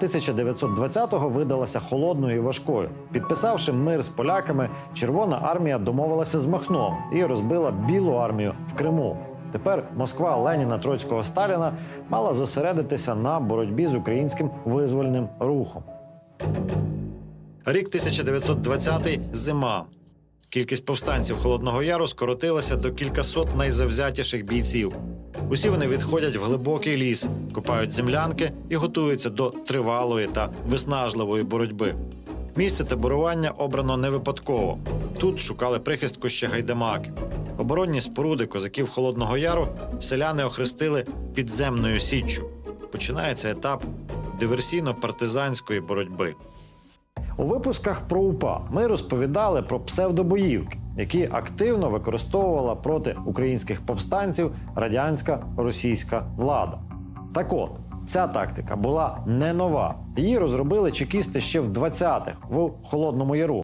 1920-го видалася холодною і важкою. Підписавши мир з поляками, Червона армія домовилася з Махном і розбила Білу армію в Криму. Тепер Москва Леніна Троцького Сталіна мала зосередитися на боротьбі з українським визвольним рухом. Рік 1920 – зима. Кількість повстанців Холодного Яру скоротилася до кількасот найзавзятіших бійців. Усі вони відходять в глибокий ліс, копають землянки і готуються до тривалої та виснажливої боротьби. Місце таборування обрано не випадково. Тут шукали прихистку ще гайдамаки. Оборонні споруди козаків Холодного Яру селяни охрестили підземною січчю. Починається етап диверсійно-партизанської боротьби. У випусках про УПА ми розповідали про псевдобоївки, які активно використовувала проти українських повстанців радянська російська влада. Так от, ця тактика була не нова. Її розробили чекісти ще в 20-х в Холодному Яру.